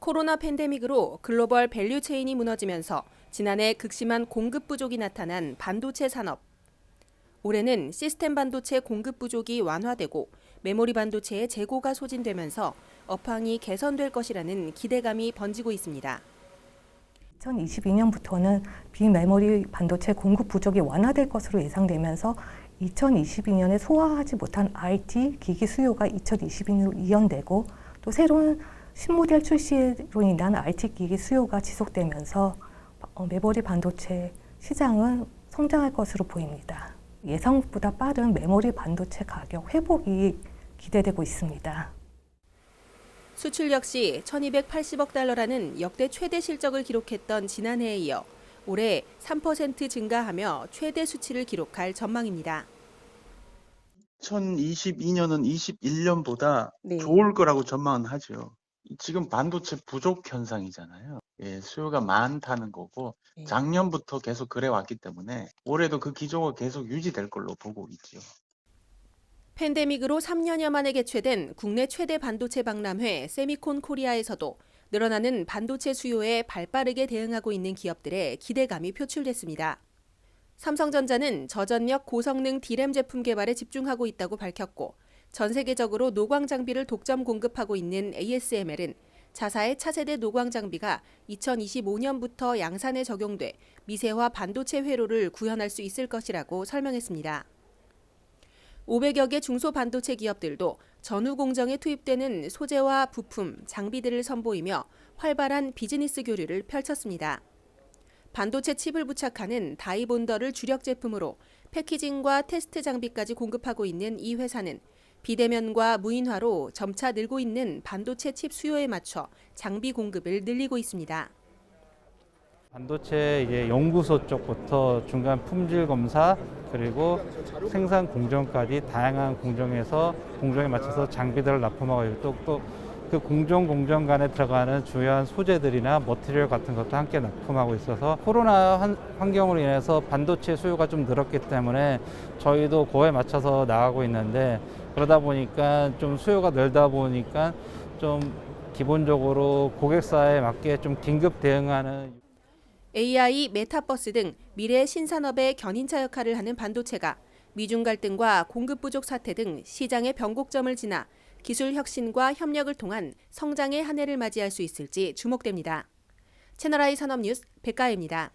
코로나 팬데믹으로 글로벌 밸류 체인이 무너지면서 지난해 극심한 공급 부족이 나타난 반도체 산업. 올해는 시스템 반도체 공급 부족이 완화되고 메모리 반도체의 재고가 소진되면서 업황이 개선될 것이라는 기대감이 번지고 있습니다. 2022년부터는 비메모리 반도체 공급 부족이 완화될 것으로 예상되면서 2022년에 소화하지 못한 IT 기기 수요가 2022년으로 이연되고 또 새로운 신모델 출시로 인한 IT 기기 수요가 지속되면서 어, 메모리 반도체 시장은 성장할 것으로 보입니다. 예상보다 빠른 메모리 반도체 가격 회복이 기대되고 있습니다. 수출 역시 1280억 달러라는 역대 최대 실적을 기록했던 지난해에 이어 올해 3% 증가하며 최대 수치를 기록할 전망입니다. 2022년은 21년보다 네. 좋을 거라고 전망은 하죠. 지금 반도체 부족 현상이잖아요. 예, 수요가 많다는 거고 네. 작년부터 계속 그래 왔기 때문에 올해도 그 기조가 계속 유지될 걸로 보고 있죠. 팬데믹으로 3년여 만에 개최된 국내 최대 반도체 박람회 세미콘 코리아에서도 늘어나는 반도체 수요에 발빠르게 대응하고 있는 기업들의 기대감이 표출됐습니다. 삼성전자는 저전력 고성능 D램 제품 개발에 집중하고 있다고 밝혔고 전 세계적으로 노광 장비를 독점 공급하고 있는 ASML은 자사의 차세대 노광 장비가 2025년부터 양산에 적용돼 미세화 반도체 회로를 구현할 수 있을 것이라고 설명했습니다. 500여 개 중소 반도체 기업들도 전후 공정에 투입되는 소재와 부품, 장비들을 선보이며 활발한 비즈니스 교류를 펼쳤습니다. 반도체 칩을 부착하는 다이본더를 주력 제품으로 패키징과 테스트 장비까지 공급하고 있는 이 회사는 비대면과 무인화로 점차 늘고 있는 반도체 칩 수요에 맞춰 장비 공급을 늘리고 있습니다. 반도체 연구소 쪽부터 중간 품질 검사 그리고 생산 공정까지 다양한 공정에서 공정에 맞춰서 장비들을 납품하고 있고 또 그 공정 공정 간에 들어가는 주요한 소재들이나 머티리얼 같은 것도 함께 납품하고 있어서 코로나 환- 환경으로 인해서 반도체 수요가 좀 늘었기 때문에 저희도 그거에 맞춰서 나가고 있는데 그러다 보니까 좀 수요가 늘다 보니까 좀 기본적으로 고객사에 맞게 좀 긴급 대응하는 AI, 메타버스 등 미래 신산업의 견인차 역할을 하는 반도체가 미중 갈등과 공급 부족 사태 등 시장의 변곡점을 지나 기술 혁신과 협력을 통한 성장의 한 해를 맞이할 수 있을지 주목됩니다. 채널I 산업뉴스 백가혜입니다.